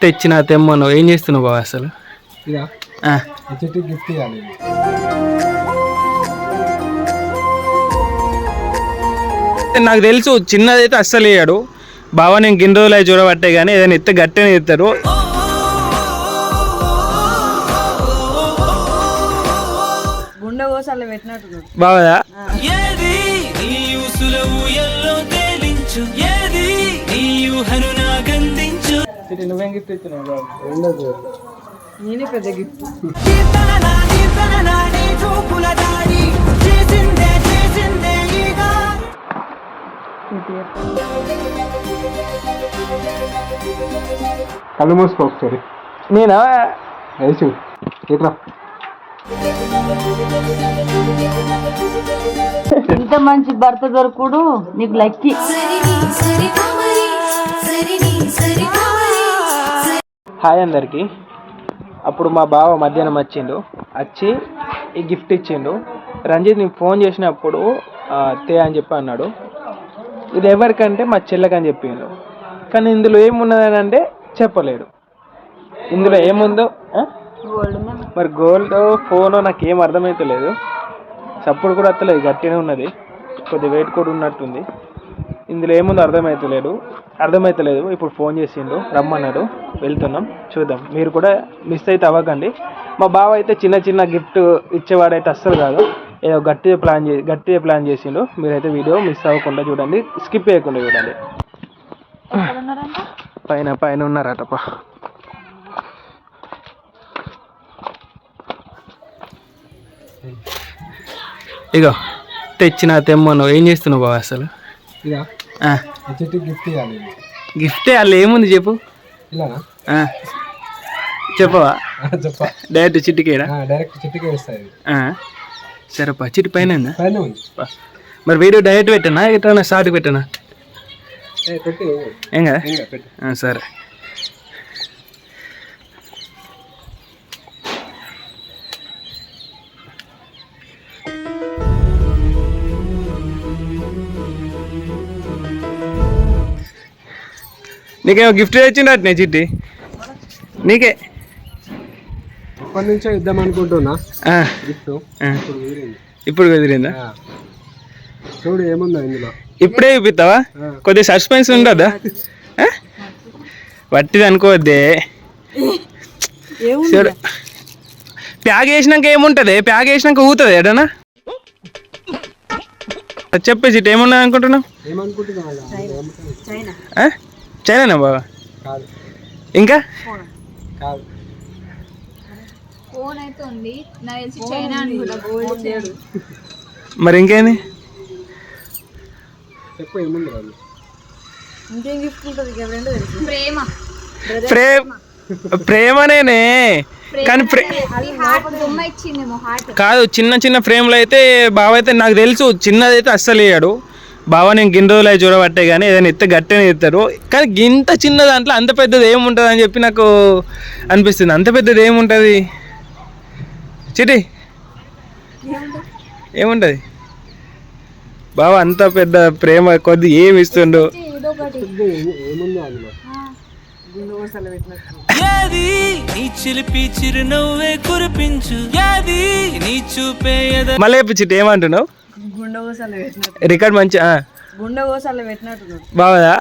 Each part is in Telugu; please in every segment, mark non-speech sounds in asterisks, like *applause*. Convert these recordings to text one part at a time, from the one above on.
తెచ్చిన తెమ్మను ఏం చేస్తున్నావు బావ అసలు? గిఫ్ట్ ఇవ్వాలి నాకు తెలుసు చిన్నదైతే అస్సలు వేయడు బావ నేను గిన్నె రోజులు అవి చూడబట్టే కానీ ఏదైనా ఎత్తే గట్టనే ఎత్తారు పెట్టినట్టు బావదా? నాగందించు నువ్వేం గిఫ్ట్ ఇచ్చినావు రెండోది. నేనే పెద్ద గిఫ్ట్ కళ్ళు మూసుకో ఒకసారి. నేనా? వేసు ఇట్రా. ఇంత మంచి భర్త దొరకుడు? నీకు లక్కీ. హాయ్ అందరికీ. అప్పుడు మా బావ మధ్యాహ్నం వచ్చిండు. వచ్చి ఈ గిఫ్ట్ ఇచ్చిండు. రంజిత్ నేను ఫోన్ చేసినప్పుడు తే అని చెప్పి అన్నాడు. ఇది ఎవరికంటే మా చెల్లెకని చెప్పిండు. కానీ ఇందులో ఏమున్నదని అంటే చెప్పలేడు. ఇందులో ఏముందో మరి గోల్డ్ ఫోన్ నాకు ఏం అర్థమైతలేదు. సప్పుడు కూడా వస్తలేదు. గట్టినే ఉన్నది. కొద్ది వెయిట్ కూడా ఉన్నట్టుంది. ఇందులో ఏముందో అర్థమైతలేదు. అర్థమైతలేదు. ఇప్పుడు ఫోన్ చేసిండు రమ్మన్నాడు. వెళ్తున్నాం చూద్దాం. మీరు కూడా మిస్ అయితే అవ్వకండి. మా బావ అయితే చిన్న చిన్న గిఫ్ట్ ఇచ్చేవాడైతే అస్సలు కాదు. ఏదో గట్టిగా ప్లాన్ చే గట్టిగా ప్లాన్ చేసిండు. మీరైతే వీడియో మిస్ అవ్వకుండా చూడండి. స్కిప్ చేయకుండా చూడండి. పైన పైన ఉన్నారటప్ప ఇగో తెచ్చిన తెమ్మను. ఏం చేస్తున్నావు బావ అసలు? ఇదా? గిఫ్ట్ ఇవ్వాలి. గిఫ్టే ఏముంది చెప్పు? చెప్పవా? చెప్ప. డైరెక్ట్ చిట్టికేడా డైరెక్ట్ చెట్టుకే ఆ, సరేపా చిట్టి పైన పా. మరి వీడియో డైరెక్ట్ పెట్టనా ఎట్లా స్టార్ట్ పెట్టనా? ఏ, కదా? సరే. నీకేమో గిఫ్ట్ తెచ్చిండట నే చిట్టి? నీకే? నుంచో ఇద్దాం అనుకుంటున్నా. ఆ, గిఫ్ట్ ఆ. ఇప్పుడు కుదిరిందా. చూడు ఏముందో ఇందులో. ఇప్పుడే చూపిస్తావా. కొద్దిగా సస్పెన్స్ ఉండదా? వట్టిది అనుకోవద్దే. చూడు. ప్యాక్ చేసినాక ఏముంటది? ప్యాక్ చేసినాక ఊతుంది ఎడనా చెప్పేసి ఇటు ఏమున్నది అనుకుంటున్నావు? చైనానా బాబా కాదు. ఇంకా? మరి ఇంకేంది ప్రేమ. ప్రేమ. ప్రేమనేనే. కానీ కాదు చిన్న చిన్న ఫ్రేమ్లు అయితే బావ అయితే నాకు తెలుసు. చిన్నదైతే అస్సలు వేయడు బావ నేను గిన్నె రోజులు అవి చూడబట్టే కానీ ఏదైనా ఎత్తే గట్టనే ఎత్తారు కానీ ఇంత చిన్న దాంట్లో అంత పెద్దది ఏముంటుంది అని చెప్పి నాకు అనిపిస్తుంది. అంత పెద్దది ఏముంటుంది? చిటి. ఏముంటుంది? బావ అంత పెద్ద ప్రేమ కొద్ది ఏమి ఇస్తుండు? ఏదో? నీ చిలిపి చిరునవ్వే కురిపించు. ఏది? నీ చూపే ఎద మళ్ళీ చెప్పు చిట్టి ఏమంటున్నావు? పెట్టినట్టు. రికార్డ్ మంచి పెట్టినట్టు. బావదా?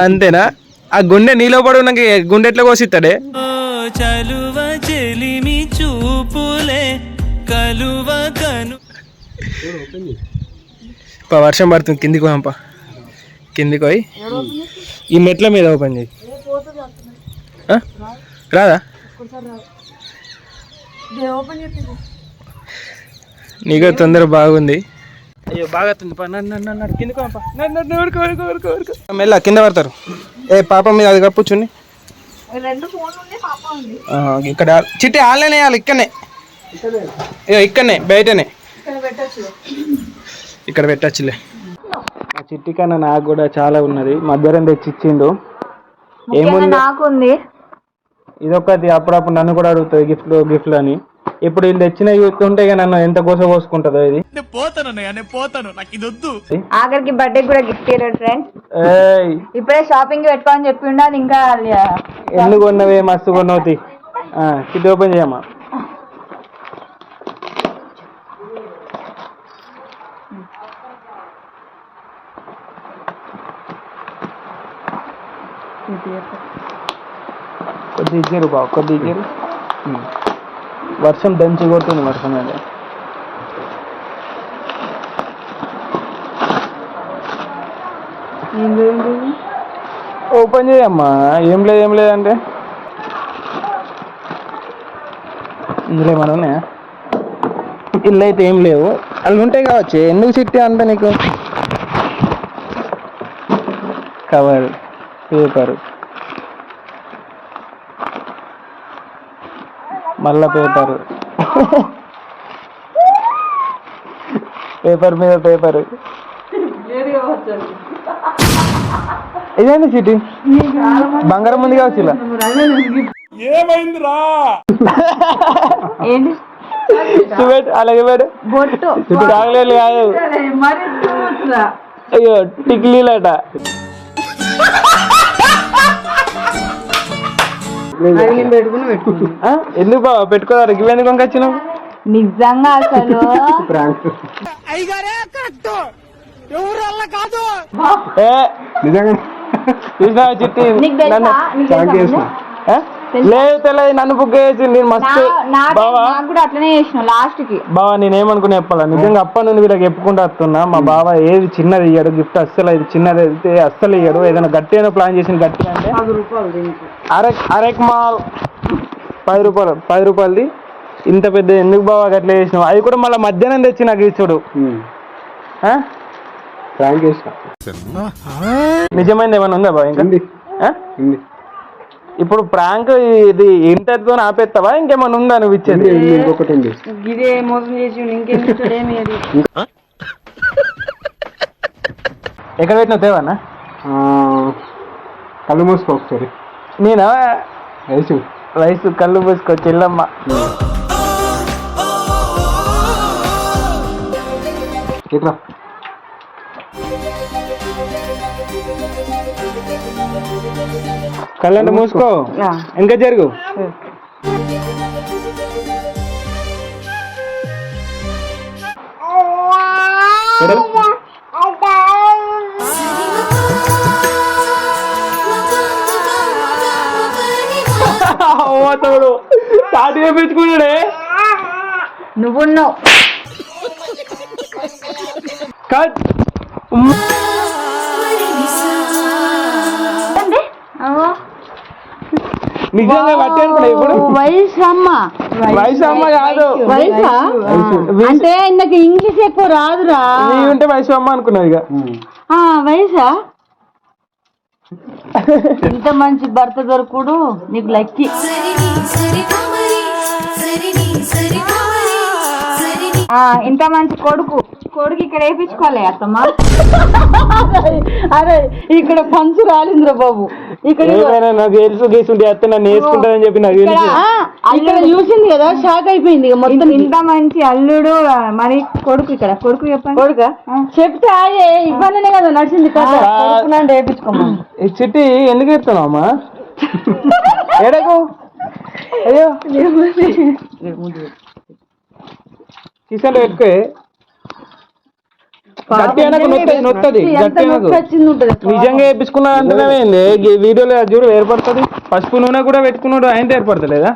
అంతేనా? ఆ గుండె నీలో పడు నాకు గుండె ఎట్లా కోసిస్తాడే? ఓ చలువ చెలిమి చూపులే కలువ కను పా వర్షం పడుతుంది కిందికి పోయాంపా కిందికి పోయి. ఈ మెట్ల మీద ఓపెన్ చేయి. ఆ? రాదా? నీకు తొందర బాగుంది. అయ్యో బాగా తుంది కిందికి మెల్ల కింద పడతారు. ఏ పాప మీద అది కప్పు చున్ని. రెండు ఫోన్లు ఉన్నాయి పాప ఉంది. ఆ, ఇక్కడ చిట్టి ఆన్లైన్ వేయాలి ఇక్కడనే. ఇగో ఇక్కడనే బయటనే. ఇక్కడ పెట్టచ్చు ఇక్కడ పెట్టచ్చులే. ఆ చిట్టి కన్నా నాకు కూడా చాలా ఉన్నది. మధ్యాహ్నం తెచ్చి ఇచ్చిండు. ఏముంది? నాకు ఉంది ఇదొకటి అప్పుడప్పుడు నన్ను కూడా అడుగుతుంది గిఫ్ట్లు గిఫ్ట్లు అని. ఇప్పుడు వీళ్ళు తెచ్చిన చూస్తుంటే ఇక నన్ను ఎంత కోస పోసుకుంటుందో ఇది. పోతాను పోతాను. నాకు ఇది వద్దు. ఆఖరికి బర్త్డే కూడా గిఫ్ట్ ఇయ్యాడు ఫ్రెండ్స్ ఏయ్. ఇప్పుడే షాపింగ్ పెట్టుకోని చెప్పిండు అది ఇంకా ఎందుకు కొన్నవే మస్తు కొన్నవుతి ఇది ఓపెన్ చేయమ్మా. కొద్ది ఇచ్చారు బావ కొద్ది ఇచ్చారు. వర్షం దంచి కొడుతుంది వర్షం మీద ఓపెన్ చేయమ్మా. ఏం లేదు ఏం లేదంటే ఇందులో ఏమైనా ఉన్నాయా? ఇల్లు అయితే ఏం లేవు. అవి ఉంటాయి కావచ్చు. ఎందుకు చిట్టి అంత నీకు? Cover paper. మళ్ళా పేపర్. పేపర్ మీద పేపర్. ఇదేంటి చిట్టి బంగారం ఉంది కావచ్చు ఇలా. ఏంటి? చూపెట్టు అలాగే పెట్టు. బొట్టు. చాక్లెట్లు కాదు. అయ్యో టిక్లీలట? ఎందుకు బావ? పెట్టుకోదారు ఇవి ఎందుకు కొనుకొచ్చినావు నిజంగా అసలు? నిజంగా చిట్టి లేదు తెలియదు నన్ను బుక్ చేసి నేను మస్తు బావా? నాకు కూడా అట్లనే చేసిన లాస్ట్కి బావా నేనేమనుకుని చెప్పాలా? నిజంగా అప్ప నుండి వీళ్ళకి చెప్పుకుంటూ వస్తున్నా. మా బావ ఏది చిన్నది ఇయ్యాడు గిఫ్ట్ అస్సలు ఇది చిన్నది అయితే అస్సలు ఇయ్యాడు. ఏదైనా గట్టి అయినా ప్లాన్ చేసిన గట్టి అంటే అరెక్ అరెక్ మాల్. పది రూపాయలు పది రూపాయలది. ఇంత పెద్ద ఎందుకు బావా గట్ల చేసినావు? అది కూడా మళ్ళీ మధ్యాహ్నం తెచ్చి నాకు ఇచ్చుడు నిజమైనది ఏమైనా ఉందా బావ ఇంకా? ఇప్పుడు ప్రాంక్ ఇది ఇంతటితో ఆపేస్తావా? ఇంకేమైనా ఉందా నువ్వు ఇచ్చేది? ఇంకొకటి ఉంది. ఇదే మోసం చేసి ఇంకేం ఇచ్చాడేమి అది ఎక్కడ పెట్టినావు తేవన్నా కళ్ళు మూసుకో ఒకసారి. నేనా? వయసు వయసు కళ్ళు పూసుకో చెల్లమ్మ. ఇట్లా కళ్ళంటే మూసుకో. ఇంకా జరుగు. తోడు తాటి వేపించుకున్నాడే నువ్వున్నావు. కట్. నిజంగా పట్టి అనుకున్నా ఇప్పుడు వయసు. అమ్మ కాదు అంటే నాకు ఇంగ్లీష్ ఎక్కువ రాదురా. నీ ఉంటే వయసు అమ్మ అనుకున్నావు ఇక. ఆ, వయసా? ఇంత మంచి భర్త దొరకుడు. నీకు లక్కీ. ఇంత మంచి కొడుకు. కొడుకు ఇక్కడ వేయించుకోలే అత్తమ్మ. అరే ఇక్కడ పంచు రాలింద్ర బాబు. ఇక్కడ ఏమైనా నాకు తెలుసు గీసుంటే అత్త నన్ను వేసుకుంటానని చెప్పి నాకు తెలుసు. ఇక్కడ చూసింది కదా షాక్ అయిపోయింది ఇక మొత్తం. ఇంత మంచి అల్లుడు మరి కొడుకు ఇక్కడ. కొడుకు చెప్పండి. కొడుక? చెప్తే ఆయే ఇబ్బందినే కదా నడిచింది కథ. కొడుకు నన్ను వేయించుకోమా ఈ చిట్టి ఎందుకు చెప్తున్నావు అమ్మా? ఎడకు అయ్యో. కిసెన్ పెట్టుకో. గట్టి అనకు నొత్తది నొత్తది గట్టి నిజంగా ఈ వీడియోలో అది చూడు ఏర్పడుతుంది. పసుపు నూనె కూడా పెట్టుకున్నాడు ఆయన ఏర్పడతలేదా?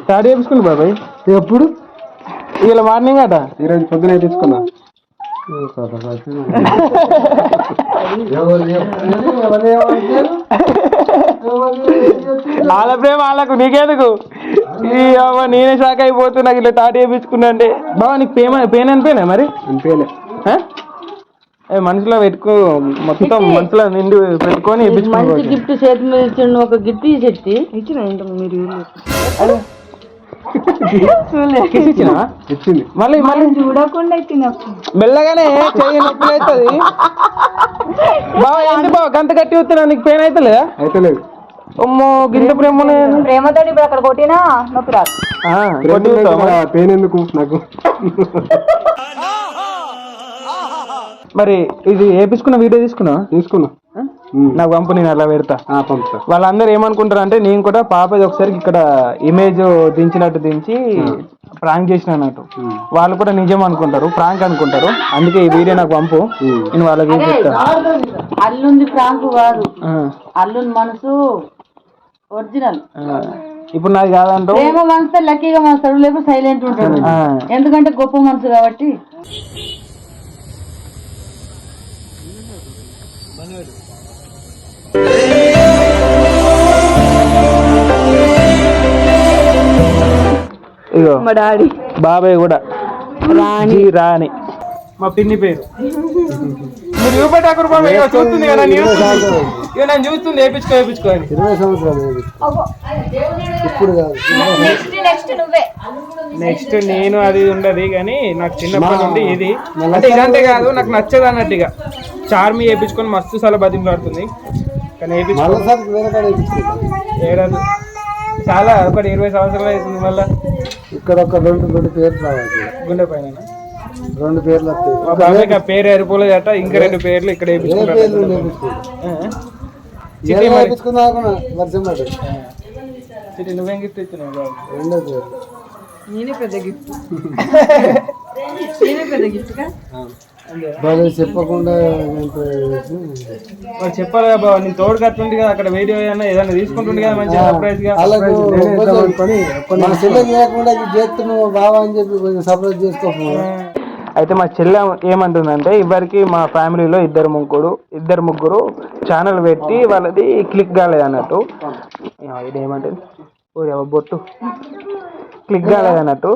స్టార్ట్ చేయించుకుంది బాబాయ్? ఎప్పుడు? ఇలా మార్నింగ్ అట? ఈరోజు పొద్దున వేయించుకున్నా *laughs* వాళ్ళ ప్రేమ వాళ్ళకు నీకెందుకు? నేనే షాక్ అయిపోతూ నాకు ఇట్లా తాటి వేయించుకున్నా అంటే. బాబా నీకు పేమ పెయిన్ అనిపోయినా మరి? మనసులో పెట్టుకో మొత్తం మనసులో నిండి పెట్టుకొని గిఫ్ట్ చేతి మీద ఇచ్చిండు ఒక గిఫ్ట్ చెట్టి. ఇచ్చిన మీరు? ఇచ్చింది. మళ్ళీ మళ్ళీ. చూడకుండా తినప్పుడు మెల్లగానే చెయ్యి నొప్పి అవుతుంది. బావ ఏంటి బావ? గంత గట్టి వస్తున్నా నీకు పెయిన్ అవుతలేదా అయితే లేదు అమ్మో గింత ప్రేమ ప్రేమతో ఇప్పుడు అక్కడ కొట్టినా నొప్పి రాదు. పెయిన్ ఎందుకు నాకు? మరి ఇది వేపించుకున్న వీడియో తీసుకున్నా తీసుకున్నా. నాకు పంపు నేను అలా పెడతా. వాళ్ళందరూ ఏమనుకుంటారు అంటే నేను కూడా పాపది ఒకసారి ఇక్కడ ఇమేజ్ దించినట్టు దించి ప్రాంక్ చేసిన అన్నట్టు. వాళ్ళు కూడా నిజం అనుకుంటారు ప్రాంక్ అనుకుంటారు. అందుకే ఈ వీడియో నాకు పంపు. నేను వాళ్ళకి చెప్తాను అల్లుంది ప్రాంకు కాదు. అల్లుని మనసు ఒరిజినల్ ఇప్పుడు నాది కాదంటావు? ప్రేమ మనసు లక్కీగా మనస్తాడు లేకపోతే సైలెంట్ ఉంటాడు. ఎందుకంటే గొప్ప మనసు కాబట్టి. ఇగో మా డాడీ. బాబాయ్ కూడా. రాణి. రాణి. మా పిన్ని పేరు. మీరు చూపెట్టాకురు బాబాయ్ ఇగో చూస్తుంది కదా నేను ఇక నన్ను చూస్తుంది వేపించుకో వేపించుకో అని. ఇరవై సంవత్సరాలు ఇప్పుడు కాదు. నెక్స్ట్ నెక్స్ట్ నువ్వే. నెక్స్ట్ నేను అది ఉండదు కానీ నాకు చిన్నప్పటి నుండి ఇది. అంటే ఇదంతే కాదు నాకు నచ్చదు అన్నట్టు ఇక చార్మి వేయించుకొని మస్తు సార్లు బతిమలాడుతుంది కానీ వేయించుకో. ఏడాది. చాలా ఒకటి ఇరవై సంవత్సరాలు అవుతుంది మళ్ళా. ఇక్కడ ఒక రెండు రెండు పేర్లు రావాలి. గుండె పైన రెండు పేర్లు వస్తాయి. పేరు ఎరిపోలేదట ఇంకా రెండు పేర్లు ఇక్కడ నేర్పించుకుందా వర్షం పడ్డది చిట్టి నువ్వేం గిఫ్ట్ ఇచ్చినావు రెండో పేరు. నేనే పెద్ద గిఫ్ట్. *laughs* నేనే పెద్ద గిఫ్ట్ బాగా చెప్పకుండా చెప్పాలి కదా బాబు నేను తోడు కట్టుండి కదా అక్కడ వీడియో అయినా ఏదైనా తీసుకుంటుండే కదా మంచిగా సర్ప్రైజ్గా. వాళ్ళకు మన చెల్లె చేయకుండా ఇది చేస్తున్నావు బావా అని చెప్పి కొంచెం సర్ప్రైజ్ చేసుకోకు. అయితే మా చెల్లె ఏమంటుందంటే ఇవరికి మా ఫ్యామిలీలో ఇద్దరు ముగ్గురు ఇద్దరు ముగ్గురు ఛానల్ పెట్టి వాళ్ళది క్లిక్ కాలేదు అన్నట్టు. ఇది ఏమంటుంది? ఓ ఎవ బొట్టు. క్లిక్ కాలేదు అన్నట్టు.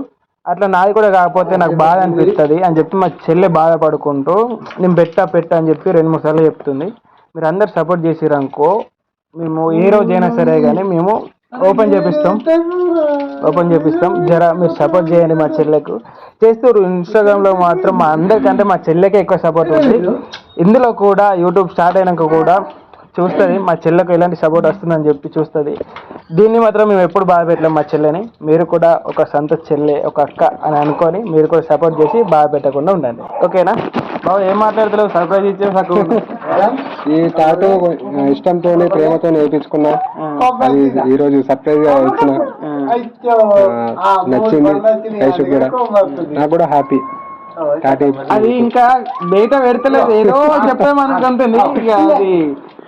అట్లా నాది కూడా కాకపోతే నాకు బాధ అనిపిస్తుంది అని చెప్పి మా చెల్లె బాధపడుకుంటూ నేను పెట్టా పెట్టా అని చెప్పి రెండు మూడు సార్లు చెప్తుంది. మీరు అందరు సపోర్ట్ చేసిరనుకో మేము ఏ రోజైనా సరే కానీ మేము ఓపెన్ చేపిస్తాం. ఓపెన్ చేపిస్తాం. జర మీరు సపోర్ట్ చేయండి మా చెల్లెకు. చేస్తారు ఇన్స్టాగ్రామ్లో మాత్రం మా అందరికంటే మా చెల్లెకే ఎక్కువ సపోర్ట్ ఉంది. ఇందులో కూడా యూట్యూబ్ స్టార్ట్ అయినాక కూడా చూస్తుంది. మా చెల్లెకు ఎలాంటి సపోర్ట్ వస్తుందని చెప్పి చూస్తుంది. దీన్ని మాత్రం మేము ఎప్పుడు బాధ పెట్టలేం మా చెల్లెని. మీరు కూడా ఒక సొంత చెల్లె ఒక అక్క అని అనుకొని మీరు కూడా సపోర్ట్ చేసి బాధ పెట్టకుండా ఉండండి. ఓకేనా? బాబు ఏం మాట్లాడతలేవు సర్ప్రైజ్ ఇచ్చే ఈ టాటూ ఇష్టంతోనే ప్రేమతో వేయించుకున్నా అది ఈ రోజు సర్ప్రైజ్గా ఇచ్చిన ఆ, నచ్చింది కూడా. నాకు కూడా హ్యాపీ టాటూ అది ఇంకా బయట పెడతలేదు. ఏదో చెప్పామనుకుంటుంది. ఇక అది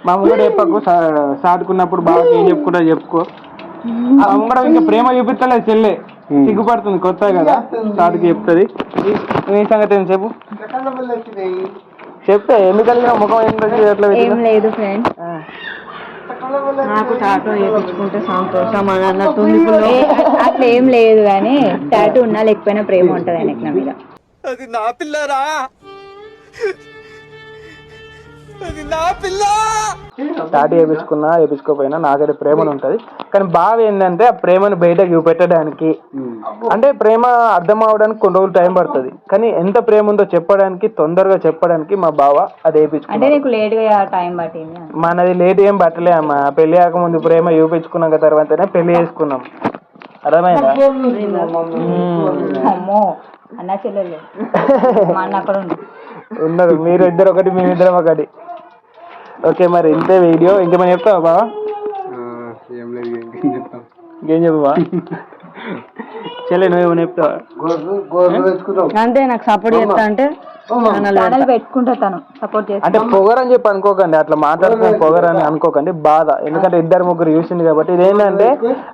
మా అమ్మ కూడా చెప్పకు సా- సాటుకున్నప్పుడు బాగా ఏం చెప్పుకుంటా చెప్పుకో. మా అమ్మ కూడా ఇంకా ప్రేమ చూపిస్తలేదు చెల్లె. సిగ్గుపడుతుంది కొత్త కదా. సాటుకి చెప్తుంది. నీ సంగతి ఏం చెప్పు. చెప్తే ఎందుకు కలిగిన ముఖం ఎట్లా ఏం? లేదు ఫ్రెండ్ ఆ. నాకు టాటో వేయించుకుంటే సంతోషం అని ఏ, అట్లా ఏం లేదు కానీ టాటూ ఉన్నా లేకపోయినా ప్రేమ ఉంటుంది ఆయనకి నా మీద. అది నా పిల్లరా? అది నా పిల్ల! టాటూ వేపించుకున్నా వేపించుకోపోయినా నాకైతే ప్రేమను ఉంటుంది. కానీ బావ ఏంటంటే ఆ ప్రేమను బయటకు చూపెట్టడానికి. అంటే ప్రేమ అర్థం అవడానికి కొన్ని రోజులు టైం పడుతుంది. కానీ ఎంత ప్రేమ ఉందో చెప్పడానికి తొందరగా చెప్పడానికి మా బావ అది అంటే వేయించుకున్నాడు నీకు లేట్గా టైం పట్టింది అని. మనది లేట్ ఏం పట్టలే అమ్మ. పెళ్ళి కాకముందు ప్రేమ చూపించుకున్నాక తర్వాతనే పెళ్ళి చేసుకున్నాం. అర్థమైందా? మ్మ్. అమ్మో అన్న చెల్లెలు. మా అన్న అక్కడ ఉంది *laughs* ఉన్నారు. మీరు ఇద్దరు ఒకటి మేమిద్దరం ఒకటి. ఓకే మరి ఇంతే వీడియో. ఇంకేమైనా చెప్తావా బావా? ఏం లేదు ఇంకేం చెప్తాం. ఇంకేం చెప్పవా? చెల్లె నువ్వేమైనా చెప్తావా? అంతే నాకు సపోర్ట్ చేస్తా అంటే ఛానల్ పెట్టుకుంటా తను సపోర్ట్ చేసి అంటే పొగరని చెప్పి అనుకోకండి అట్లా మాట్లాడుతున్న పొగరని అనుకోకండి బాధ. ఎందుకంటే ఇద్దరు ముగ్గురు చూసింది కాబట్టి ఇదేంటంటే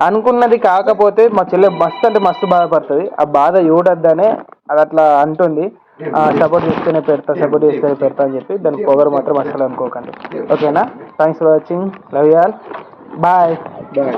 అనుకున్నది కాకపోతే మా చెల్లె మస్తు అంటే మస్తు బాధపడుతుంది. ఆ బాధ చూడొద్దనే అది అట్లా అంటుంది. సపోర్ట్ చేస్తేనే పెడతా సపోర్ట్ చేస్తేనే పెడతా అని చెప్పి దాని పొగరు మాత్రం అసలు అనుకోకండి. ఓకేనా thanks for watching love y'all bye bye